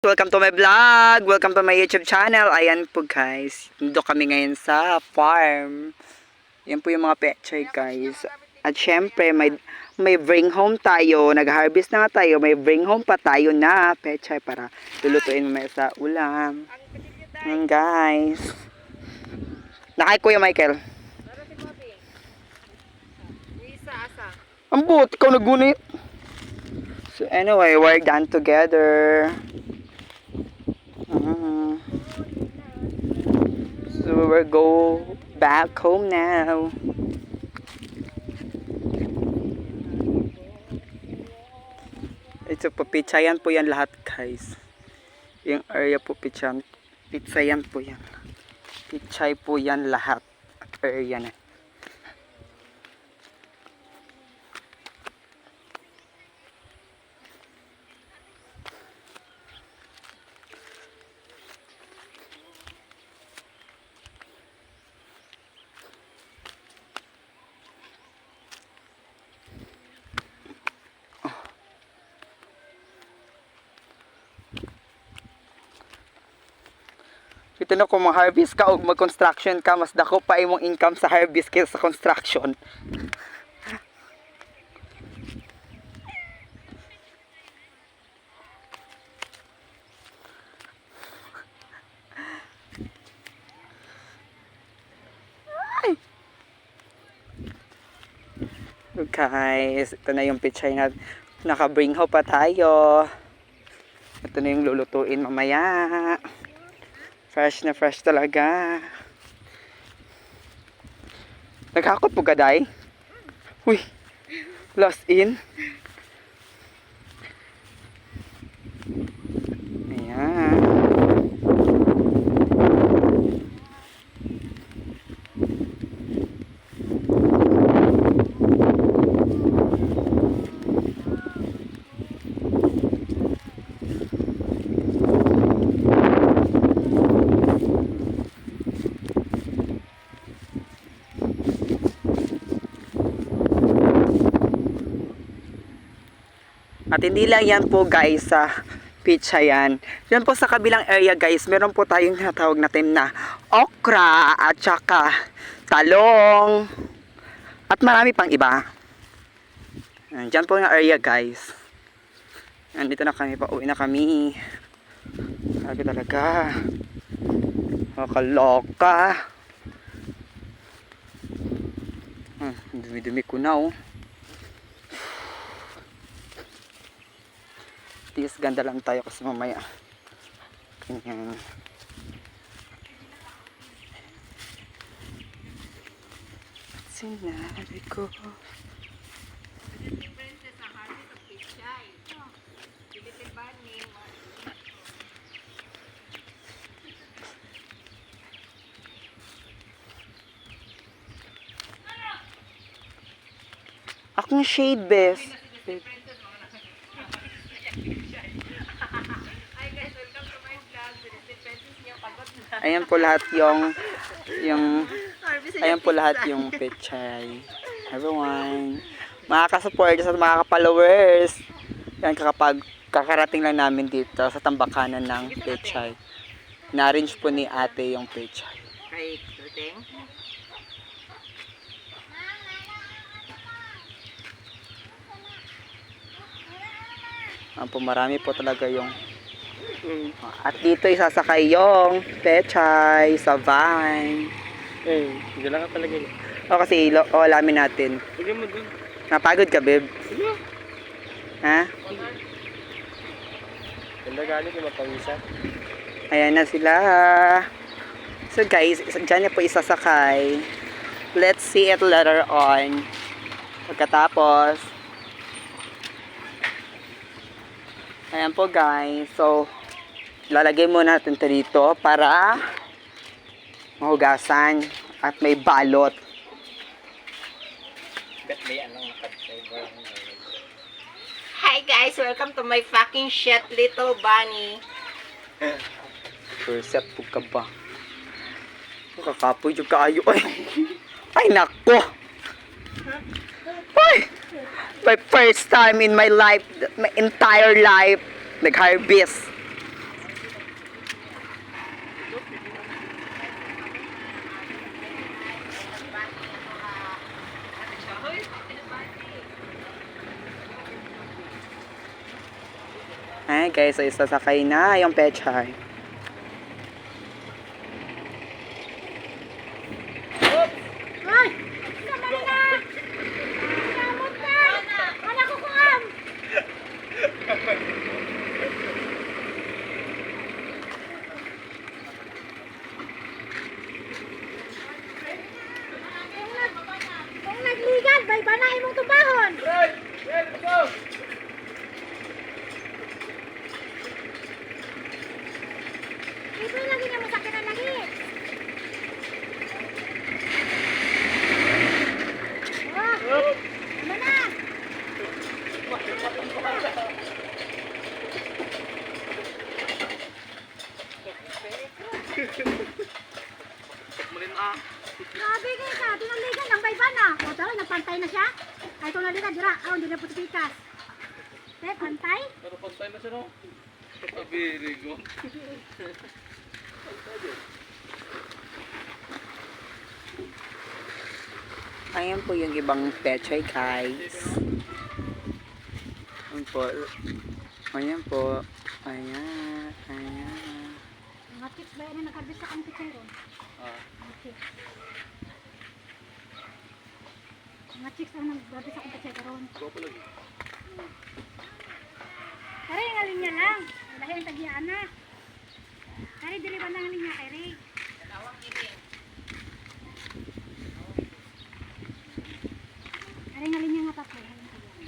Welcome to my vlog! Welcome to my YouTube channel. Ayan po guys. Dito kami ngayon sa farm. Yan po yung mga pechay guys. At syempre may, may bring home tayo. Nag-harvest na tayo. May bring home pa tayo na pechay para lulutuin mamaya sa ulam. Yan guys. Nakay Kuya Michael. Ang buot, ikaw nagunit. So anyway, we're done together. We'll go back home now. Ito po, pitsayan po yan lahat guys. Yung area po pitsayan. Pitsayan po yan. Pitsay po yan lahat. Area na. Ito na kung mag-harvest ka o mag-construction ka, mas dako pa imong income sa harvest kaysa sa construction. Guys, ito na yung pichay na naka-bring ho pa tayo. Ito na yung lulutuin mamaya. Fresh na fresh talaga. Nagkakot po gaday? Uy, lost in. Ayan. At hindi lang yan po guys sa pizza yan. Yan po sa kabilang area guys, meron po tayong tinatawag natin na okra at saka talong at marami pang iba. Yan, dyan po yung area guys. Yan, dito na kami, pauwi na kami. Sabi talaga. Nakakaloka. Hmm, dumi-dumi ko na oh. Tis ganda lang tayo kasi mamaya. Ganyan. Sinabi ko. Akong shade best. Ayan po lahat yung yung ayan po lahat yung pechay. Everyone. Mga ka-supporters at mga ka-followers. Yan kakapag kakarating lang namin dito sa tambakanan ng pechay. Na-arrange po ni ate yung pechay. Kay Tuteng? Ayan po marami po talaga yung at dito isasakay yung pechay sa van. Eh, dala ka talaga. O kasi ilo, o alamin natin. Sige mo dun. Napagod ka, babe? Sige. Ha? Ganda galing kung mapawisa. Ayan na sila. So guys, dyan niya po isasakay. Let's see it later on. Pagkatapos. Ayan po guys. So, lalagay muna natin ito dito para mahugasan at may balot. Hi guys! Welcome to my fucking shit little bunny. Perset po ka ba? Kakapoy yung kaayo. Ay, ay nako! Ay! My first time in my life, my entire life, nag-harvest. Ayan guys, so isasakay na yung pechay. Ay! Sama na na! Kamot ka! Wala ko kuam! Kung nag... Kung nagligan, bay ba na imong tubahon? Ito lagi niya mo sa lagi. Oh! Tama na! Grabe kayo ka, tunaligan ng bayban na. O tara, nagpantay na siya. Ay, tunaligan, dira. Oh, hindi na po tipikas. Eh, pantay? Pero pantay na siya no? Kabirigo. Ayan po yung ibang pechay guys. Ayan po. Ayan po. Ayan. Ayan. Mga tips ba yan na nakabisa ang picture ron? Ah. Mga tips. Mga chicks ang nagbabisa ang picture ron. Gwapo lagi. Kari linya lang. Lahi ang tagiaan na. Kari dili ba lang linya kay Ray? Kari nga linya nga tatlo. Kari ang tagiaan.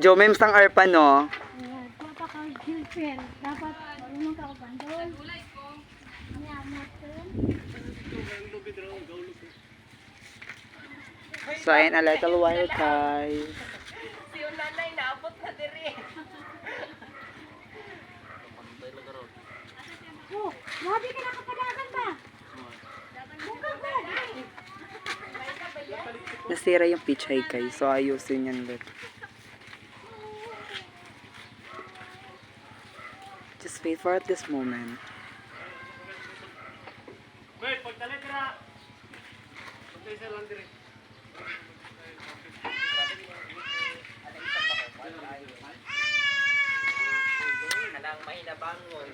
Sa Jomems ng Arpa, no? Girlfriend. Dapat marunong ka. Kaya natin. So, ayan, a little while, guys. Si yung nanay naabot na diri. Oh, grabe ka nakapadagan ba? Bukang ba? Nasira yung pichay, guys. So, ayusin yan ulit. Wait for this moment. Wait, pagdali tira. Pagdali sa lang dire. Kanang mahina bangon.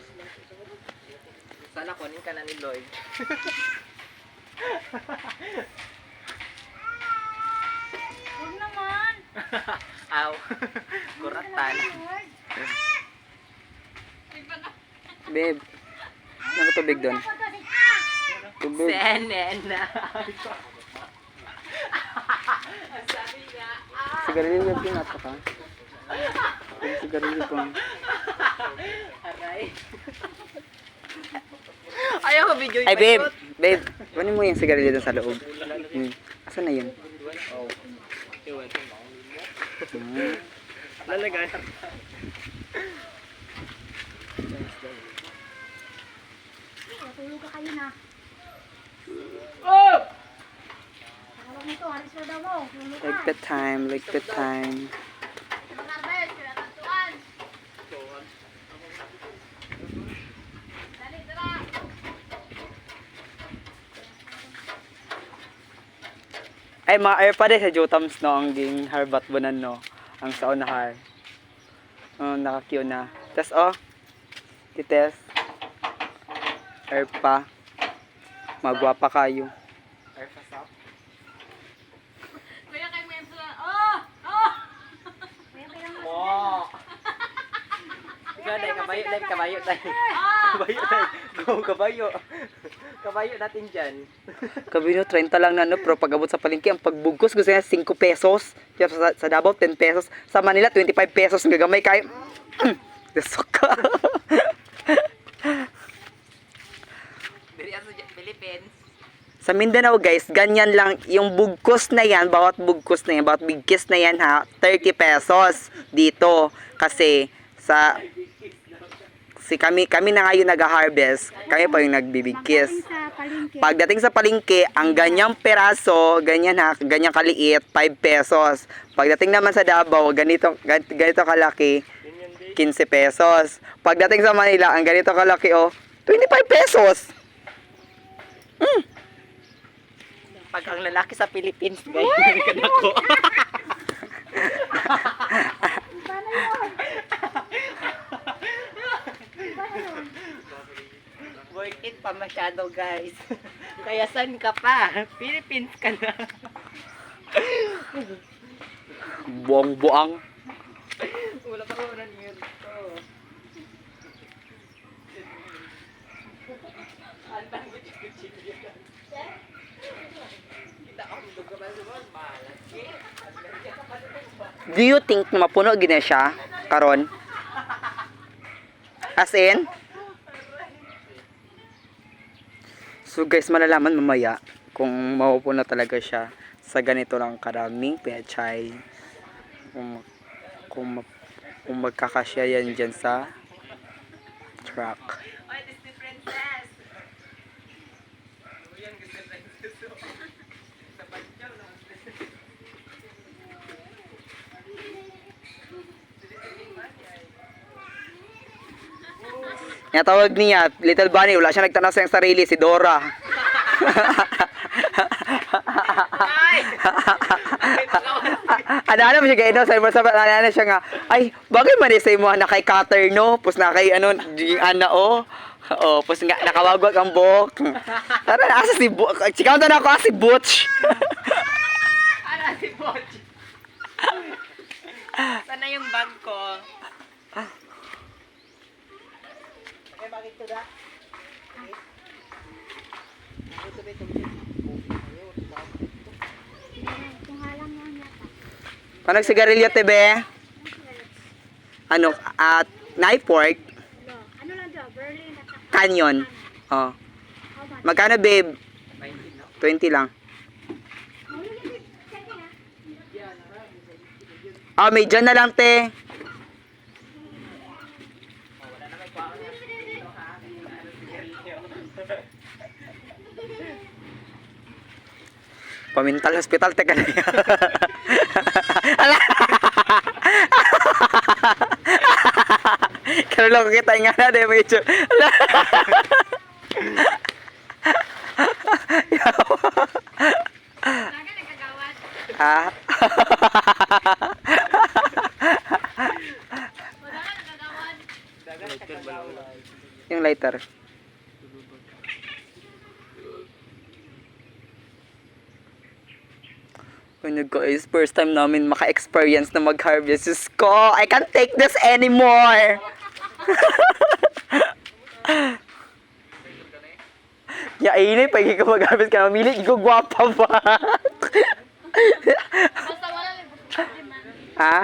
Sana kunin ka na ni Lloyd. Huwag naman. Aw. Kuratan. Babe, doon. To si Ah! Tubig. Senena. Sigarilyo yung pinata ka. Yung sigarilyo ko. Aray. Ayaw ko video Ay, babe! Babe, kunin mo yung sigarilyo doon sa loob. Hmm. Asan na yun? Oh. Lalagay. Tulog ka kayo na. Oh! Tawag mo to, haris mo daw mo. Tulog Like the time, like the time. Ay, mga air pa rin sa Jotams, no? Ang ging harbat bunan, no? Ang sa unahar. Oh, naka-cue na. Tapos, oh. Tites. Air pa. Magwapa kayo. Kaya kaya nga. Mo. Ikaw dahil kabayo dahil kabayo dahil. Kabayo dahil. Go kabayo. Kabayo natin dyan. Kabino, 30 lang na, no? Pero pag abot sa palengke, ang pagbugkos gusto niya 5 pesos. Sa, sa Davao, 10 pesos. Sa Manila, 25 pesos. Ang gagamay kayo. Desok ka. Diri sa Philippines. sa Mindanao, guys, ganyan lang. Yung bugkos na yan, bawat bugkos na yan, bawat bigkis na yan, ha, 30 pesos dito. Kasi, sa si kami kami na ngayon nag-harvest kami pa yung nagbibigkis Pagdating sa palengke. Ang ganyang peraso, ganyan ha, ganyang kaliit, 5 pesos. Pagdating naman sa Davao, ganito, gan- ganito kalaki, 15 pesos. Pagdating sa Manila, ang ganito kalaki, oh, 25 pesos. Mm. Pag ang lalaki sa Philippines, guys, narikan ako. Worth it pa masyado, guys. Kaya saan ka pa? Philippines ka na. Buang-buang. Wala pa ko na niyo to. Antang ko chiki-chiki. Kita ako dugo ba dugo malas. Do you think na mapuno gina siya karon? As in? So guys, malalaman mamaya kung mapupuno talaga siya sa ganito lang karaming pechay. Kung, kung, kung magkakasya yan dyan sa truck. Oy, Disney princess. Sa badyaw na. Nga tawag niya, Little Bunny, wala siya nagtanaw sa sarili, si Dora. Ay! ano ano mo siya kayo, sa mo sa ano siya nga, ay, bagay man eh, sa imo na kay cutter no, pus na kay ano, yung ana o. Oh, pus nga nakawagwag ang buhok. Tara, asa si Bu, sikaw na ako ah, si Butch. Ano si Butch? Sana yung bag ko? Bakit ko da? Halang yan yata. Panog sigarilyo tebe? Ano, at knife fork, Ano lang daw? Berlin at canyon. Oh. Magkano babe? 19 na. 20 lang. Oh, may dyan na lang te. Oh, wala na may kuha ko na dito ha. Ano sigarilyo? Pamintal hospital, teka na yan. Ala! Kano lang kita nga na, dahil may itsura. Ala! Ah. Yung lighter. Ano guys, first time namin maka-experience na mag-harvest. Diyos ko, I can't take this anymore! Ya, ini pagi ka mag-harvest ka, mamili, ko gwapa pa. ha?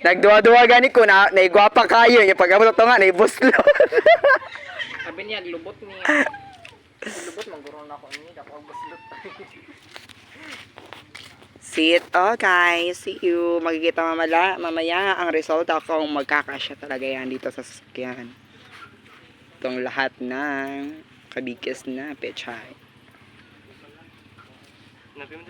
Nagduwa-duwa gani ko na, naigwapa kayo, yung pagkabot ito nga, naibuslo. Sabi niya, lubot niya. Lubot, mangguro na ako. Ako ang baslot. See it all guys. See you. Magkikita mamala, mamaya ang resulta kung magkakasya talaga yan dito sa sasakyan. Itong lahat ng kabigis na pechay. Nabi mo